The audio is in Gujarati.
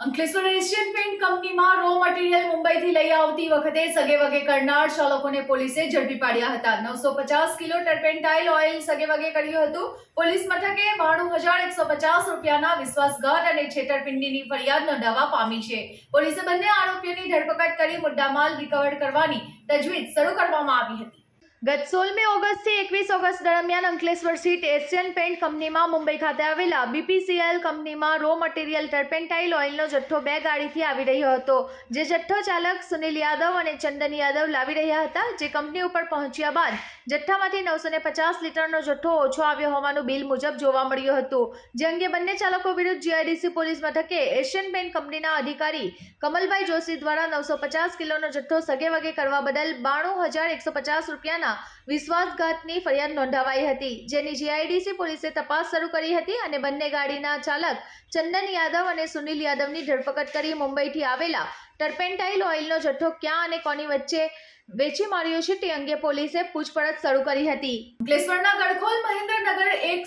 અંકલેશ્વર એશિયન પેન્ટ કંપનીમાં રો મટીરીયલ મુંબઈથી લઈ આવતી વખતે સગે વગે કરનાર ચાલકોને પોલીસે ઝડપી પાડ્યા હતા. નવસો પચાસ કિલો ટર્પેન્ટાઇલ ઓઇલ સગે વગે કર્યું હતું. પોલીસ મથકે બાણું હજાર એકસો પચાસ રૂપિયાના વિશ્વાસઘાત અને છેતરપિંડીની ફરિયાદ નોંધાવા પામી છે. પોલીસે બંને આરોપીઓની ધરપકડ કરી મુદ્દામાલ રિકવર કરવાની તજવીજ શરૂ કરવામાં આવી હતી. ગત સોળમી ઓગસ્ટથી એકવીસ ઓગસ્ટ દરમિયાન અંકલેશ્વર સીટ એશિયન પેન્ટ કંપનીમાં મુંબઈ ખાતે આવેલા બીપીસીએલ કંપનીમાં રો મટીરિયલ ટર્પેન્ટાઇલ ઓઇલનો જથ્થો બે ગાડીથી આવી રહ્યો હતો. જે જથ્થો ચાલક સુનિલ યાદવ અને ચંદન યાદવ લાવી રહ્યા હતા, જે કંપની ઉપર પહોંચ્યા બાદ જથ્થામાંથી નવસો ને પચાસ લીટરનો જથ્થો ઓછો આવ્યો હોવાનું બિલ મુજબ જોવા મળ્યું હતું. જે અંગે બંને ચાલકો વિરુદ્ધ જીઆઈડીસી પોલીસ મથકે એશિયન પેન્ટ કંપનીના અધિકારી કમલભાઈ જોશી દ્વારા નવસો પચાસ કિલોનો જથ્થો સગે વગે કરવા બદલ બાણું હજાર એકસો પચાસ રૂપિયાના વિશ્વાસઘાતની ફરિયાદ નોંધાવાઈ હતી. જેની જીઆઈડીસી પોલીસે તપાસ શરૂ કરી હતી અને બંને ગાડીના ચાલક ચંદન યાદવ અને સુનિલ યાદવની ધરપકડ કરી મુંબઈથી આવેલા ટર્પેન્ટાઇલ ઓઇલનો જથ્થો ક્યાં અને કોની વચ્ચે વેચી માર્યો છે તે અંગે પોલીસે પૂછપરછ શરૂ કરી હતી. અંકલેશ્વરના ગડખોલ મહેન્દ્રનગર એક